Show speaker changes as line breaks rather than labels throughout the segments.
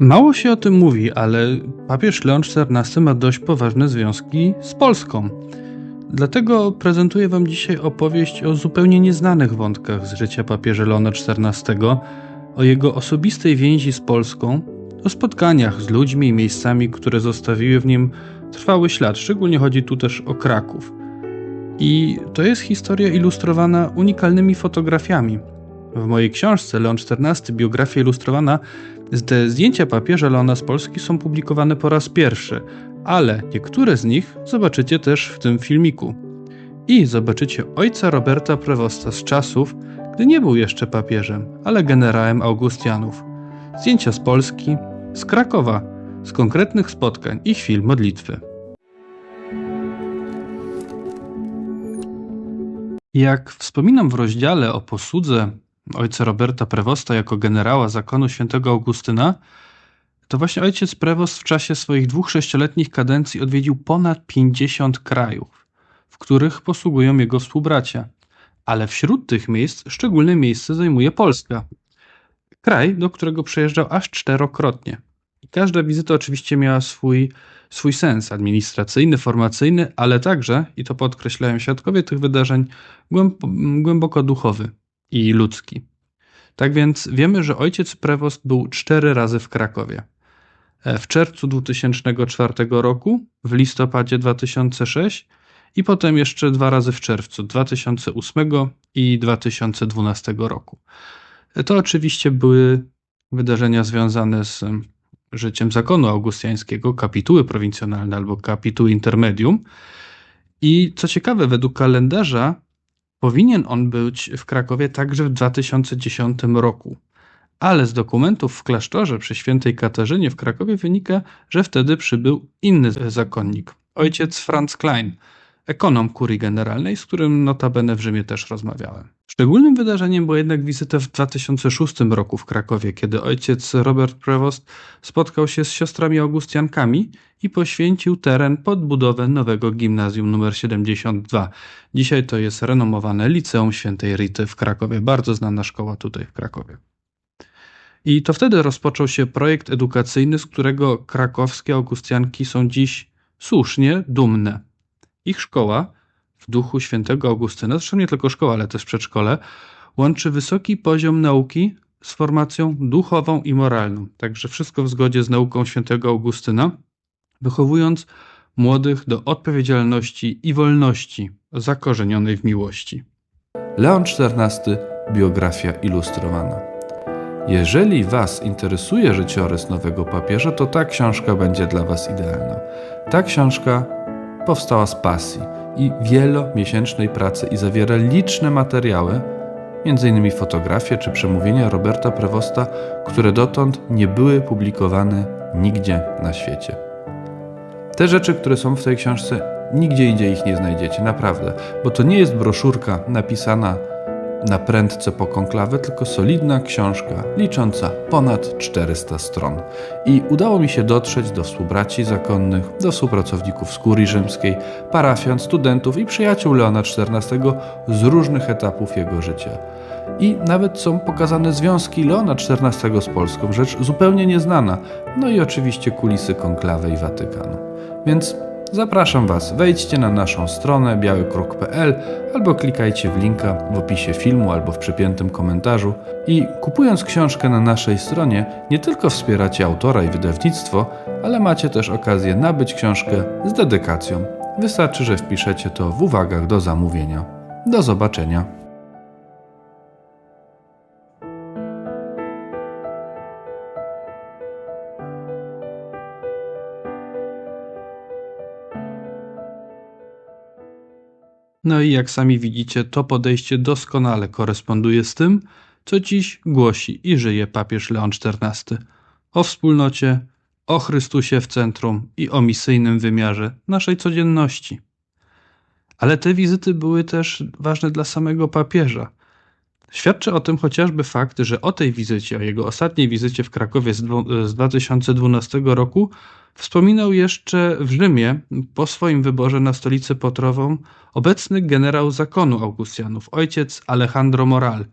Mało się o tym mówi, ale papież Leon XIV ma dość poważne związki z Polską. Dlatego prezentuję Wam dzisiaj opowieść o zupełnie nieznanych wątkach z życia papieża Leona XIV, o jego osobistej więzi z Polską, o spotkaniach z ludźmi i miejscami, które zostawiły w nim trwały ślad. Szczególnie chodzi tu też o Kraków. I to jest historia ilustrowana unikalnymi fotografiami. W mojej książce Leon XIV, biografia ilustrowana, te zdjęcia papieża Leona z Polski są publikowane po raz pierwszy, ale niektóre z nich zobaczycie też w tym filmiku. I zobaczycie ojca Roberta Prewosta z czasów, gdy nie był jeszcze papieżem, ale generałem Augustianów. Zdjęcia z Polski, z Krakowa, z konkretnych spotkań i chwil modlitwy. Jak wspominam w rozdziale o posłudze ojca Roberta Prewosta jako generała zakonu świętego Augustyna, to właśnie ojciec Prewost w czasie swoich dwóch sześcioletnich kadencji odwiedził ponad 50 krajów, w których posługują jego współbracia. Ale wśród tych miejsc szczególne miejsce zajmuje Polska. Kraj, do którego przejeżdżał aż czterokrotnie. I każda wizyta oczywiście miała swój, swój sens administracyjny, formacyjny, ale także, i to podkreślają świadkowie tych wydarzeń, głęboko duchowy i ludzki. Tak więc wiemy, że ojciec Prewost był cztery razy w Krakowie. W czerwcu 2004 roku, w listopadzie 2006 i potem jeszcze dwa razy w czerwcu 2008 i 2012 roku. To oczywiście były wydarzenia związane z życiem zakonu augustiańskiego, kapituły prowincjonalne albo kapituły intermedium. I co ciekawe, według kalendarza powinien on być w Krakowie także w 2010 roku. Ale z dokumentów w klasztorze przy świętej Katarzynie w Krakowie wynika, że wtedy przybył inny zakonnik, ojciec Franz Klein, ekonom kurii generalnej, z którym notabene w Rzymie też rozmawiałem. Szczególnym wydarzeniem była jednak wizyta w 2006 roku w Krakowie, kiedy ojciec Robert Prevost spotkał się z siostrami augustiankami i poświęcił teren pod budowę nowego gimnazjum nr 72. Dzisiaj to jest renomowane Liceum Świętej Rity w Krakowie, bardzo znana szkoła tutaj w Krakowie. I to wtedy rozpoczął się projekt edukacyjny, z którego krakowskie augustianki są dziś słusznie dumne. Ich szkoła w duchu świętego Augustyna, zresztą nie tylko szkoła, ale też przedszkole, łączy wysoki poziom nauki z formacją duchową i moralną. Także wszystko w zgodzie z nauką świętego Augustyna, wychowując młodych do odpowiedzialności i wolności zakorzenionej w miłości.
Leon XIV, biografia ilustrowana. Jeżeli Was interesuje życiorys nowego papieża, to ta książka będzie dla Was idealna. Ta książka powstała z pasji i wielomiesięcznej pracy i zawiera liczne materiały, m.in. fotografie czy przemówienia Roberta Prewosta, które dotąd nie były publikowane nigdzie na świecie. Te rzeczy, które są w tej książce, nigdzie indziej ich nie znajdziecie, naprawdę, bo to nie jest broszurka napisana na prędce po konklawę, tylko solidna książka licząca ponad 400 stron. I udało mi się dotrzeć do współbraci zakonnych, do współpracowników z kurii rzymskiej, parafian, studentów i przyjaciół Leona XIV z różnych etapów jego życia. I nawet są pokazane związki Leona XIV z Polską, rzecz zupełnie nieznana. No i oczywiście kulisy konklawy i Watykanu. Więc Zapraszam Was, wejdźcie na naszą stronę białykruk.pl albo klikajcie w linka w opisie filmu albo w przypiętym komentarzu i kupując książkę na naszej stronie nie tylko wspieracie autora i wydawnictwo, ale macie też okazję nabyć książkę z dedykacją. Wystarczy, że wpiszecie to w uwagach do zamówienia. Do zobaczenia.
No i jak sami widzicie, to podejście doskonale koresponduje z tym, co dziś głosi i żyje papież Leon XIV o wspólnocie, o Chrystusie w centrum i o misyjnym wymiarze naszej codzienności. Ale te wizyty były też ważne dla samego papieża. Świadczy o tym chociażby fakt, że o tej wizycie, o jego ostatniej wizycie w Krakowie z 2012 roku, Wspominał jeszcze w Rzymie po swoim wyborze na stolicę Potrową obecny generał zakonu Augustianów, ojciec Alejandro Moral,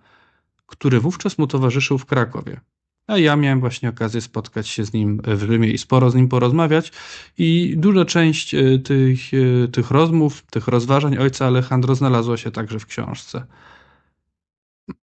który wówczas mu towarzyszył w Krakowie. A ja miałem właśnie okazję spotkać się z nim w Rzymie i sporo z nim porozmawiać. I duża część e, tych, e, tych rozmów, tych rozważań ojca Alejandro znalazła się także w książce.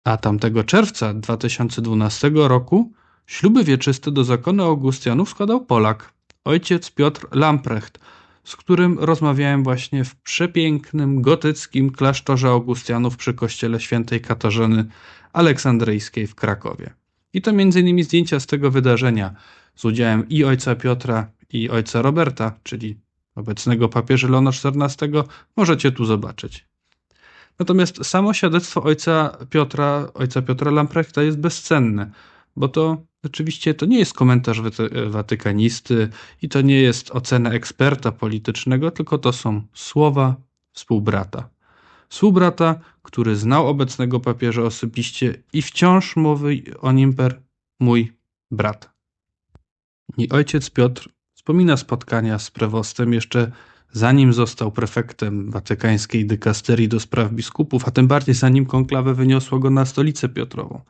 A tamtego czerwca 2012 roku śluby wieczyste do zakonu Augustianów składał Polak, ojciec Piotr Lamprecht, z którym rozmawiałem właśnie w przepięknym gotyckim klasztorze Augustianów przy kościele świętej Katarzyny Aleksandryjskiej w Krakowie. I to innymi zdjęcia z tego wydarzenia z udziałem i ojca Piotra, i ojca Roberta, czyli obecnego papieża Leona XIV, możecie tu zobaczyć. Natomiast samo świadectwo ojca Piotra, ojca Piotra Lamprechta jest bezcenne, bo to oczywiście to nie jest komentarz watykanisty i to nie jest ocena eksperta politycznego, tylko to są słowa współbrata. Współbrata, który znał obecnego papieża osobiście i wciąż mówi o nim per mój brat. I ojciec Piotr wspomina spotkania z prewostem jeszcze zanim został prefektem watykańskiej dykasterii do spraw biskupów, a tym bardziej zanim konklawę wyniosło go na stolicę Piotrową.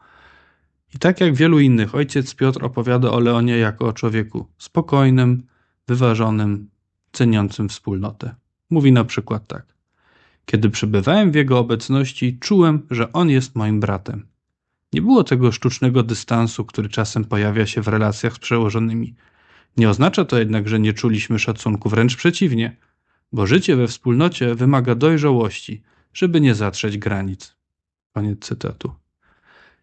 I tak jak wielu innych, ojciec Piotr opowiada o Leonie jako o człowieku spokojnym, wyważonym, ceniącym wspólnotę. Mówi na przykład tak. Kiedy przebywałem w jego obecności, czułem, że on jest moim bratem. Nie było tego sztucznego dystansu, który czasem pojawia się w relacjach z przełożonymi. Nie oznacza to jednak, że nie czuliśmy szacunku, wręcz przeciwnie, bo życie we wspólnocie wymaga dojrzałości, żeby nie zatrzeć granic. Koniec cytatu.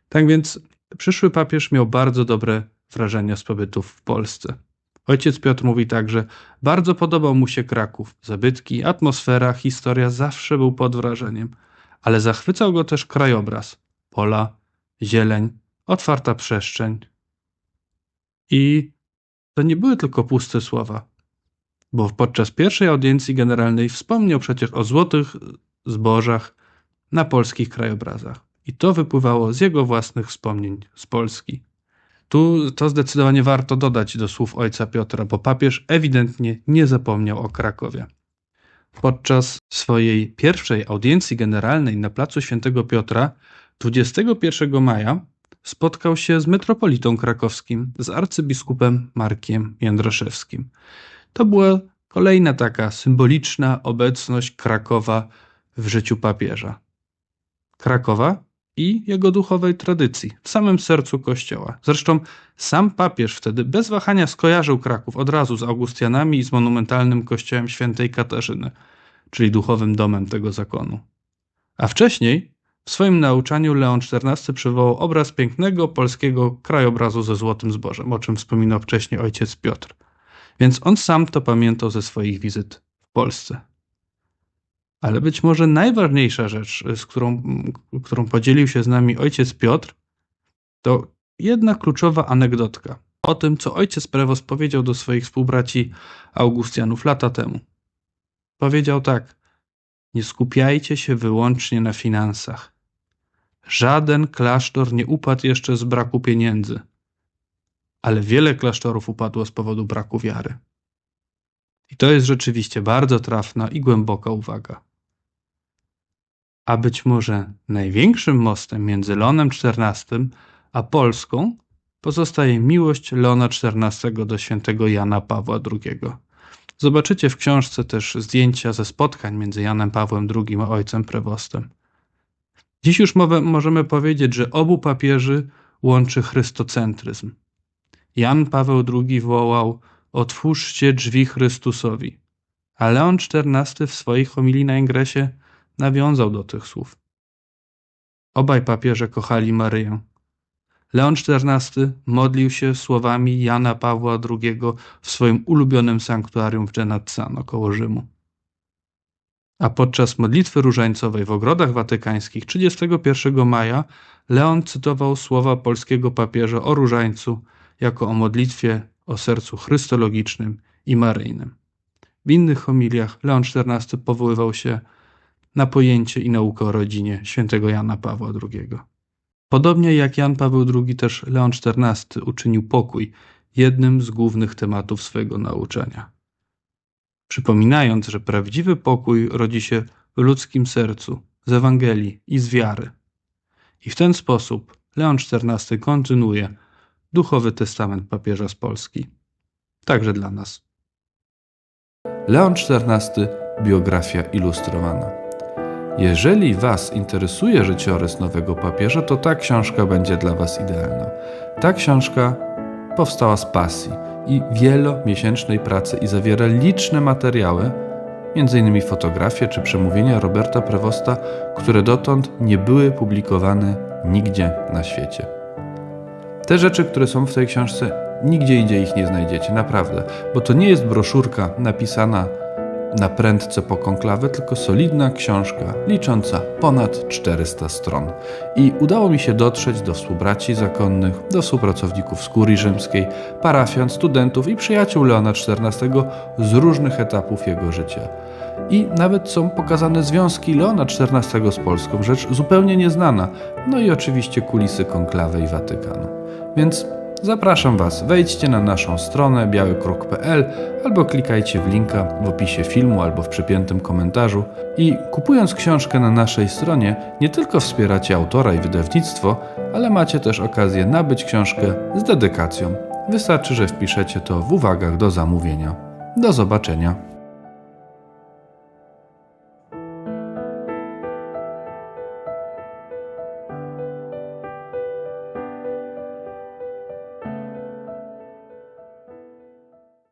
Tak więc przyszły papież miał bardzo dobre wrażenia z pobytów w Polsce. Ojciec Piotr mówi także, bardzo podobał mu się Kraków. Zabytki, atmosfera, historia zawsze był pod wrażeniem, ale zachwycał go też krajobraz. Pola, zieleń, otwarta przestrzeń. I to nie były tylko puste słowa, bo podczas pierwszej audiencji generalnej wspomniał przecież o złotych zbożach na polskich krajobrazach. I to wypływało z jego własnych wspomnień z Polski. Tu to zdecydowanie warto dodać do słów ojca Piotra, bo papież ewidentnie nie zapomniał o Krakowie. Podczas swojej pierwszej audiencji generalnej na placu Świętego Piotra 21 maja spotkał się z metropolitą krakowskim, z arcybiskupem Markiem Jędraszewskim. To była kolejna taka symboliczna obecność Krakowa w życiu papieża. Krakowa i jego duchowej tradycji, w samym sercu kościoła. Zresztą sam papież wtedy bez wahania skojarzył Kraków od razu z Augustianami i z monumentalnym kościołem świętej Katarzyny, czyli duchowym domem tego zakonu. A wcześniej w swoim nauczaniu Leon XIV przywołał obraz pięknego polskiego krajobrazu ze złotym zbożem, o czym wspominał wcześniej ojciec Piotr. Więc on sam to pamiętał ze swoich wizyt w Polsce. Ale być może najważniejsza rzecz, z którą, którą podzielił się z nami ojciec Piotr, to jedna kluczowa anegdotka o tym, co ojciec Prewos powiedział do swoich współbraci Augustianów lata temu. Powiedział tak: Nie skupiajcie się wyłącznie na finansach. Żaden klasztor nie upadł jeszcze z braku pieniędzy, ale wiele klasztorów upadło z powodu braku wiary. I to jest rzeczywiście bardzo trafna i głęboka uwaga a być może największym mostem między Leonem XIV a Polską pozostaje miłość Leona XIV do świętego Jana Pawła II. Zobaczycie w książce też zdjęcia ze spotkań między Janem Pawłem II a ojcem prewostem. Dziś już możemy powiedzieć, że obu papieży łączy chrystocentryzm. Jan Paweł II wołał: Otwórzcie drzwi Chrystusowi. A Leon XIV w swoich homilii na ingresie nawiązał do tych słów. Obaj papieże kochali Maryję. Leon XIV modlił się słowami Jana Pawła II w swoim ulubionym sanktuarium w Genazzano koło Rzymu. A podczas modlitwy różańcowej w ogrodach watykańskich 31 maja Leon cytował słowa polskiego papieża o różańcu jako o modlitwie o sercu chrystologicznym i maryjnym. W innych homiliach Leon XIV powoływał się na pojęcie i naukę o rodzinie świętego Jana Pawła II. Podobnie jak Jan Paweł II, też Leon XIV uczynił pokój jednym z głównych tematów swojego nauczania. Przypominając, że prawdziwy pokój rodzi się w ludzkim sercu, z Ewangelii i z wiary. I w ten sposób Leon XIV kontynuuje duchowy testament papieża z Polski. Także dla nas.
Leon XIV biografia ilustrowana. Jeżeli Was interesuje życiorys nowego papieża, to ta książka będzie dla Was idealna. Ta książka powstała z pasji i wielomiesięcznej pracy i zawiera liczne materiały, m.in. fotografie czy przemówienia Roberta Prevosta, które dotąd nie były publikowane nigdzie na świecie. Te rzeczy, które są w tej książce, nigdzie indziej ich nie znajdziecie, naprawdę, bo to nie jest broszurka napisana na prędce po konklawę, tylko solidna książka licząca ponad 400 stron. I udało mi się dotrzeć do współbraci zakonnych, do współpracowników kurii rzymskiej, parafian, studentów i przyjaciół Leona XIV z różnych etapów jego życia. I nawet są pokazane związki Leona XIV z Polską, rzecz zupełnie nieznana. No i oczywiście kulisy konklawy i Watykanu. Więc zapraszam Was, wejdźcie na naszą stronę białykruk.pl albo klikajcie w linka w opisie filmu albo w przypiętym komentarzu i kupując książkę na naszej stronie nie tylko wspieracie autora i wydawnictwo, ale macie też okazję nabyć książkę z dedykacją. Wystarczy, że wpiszecie to w uwagach do zamówienia. Do zobaczenia.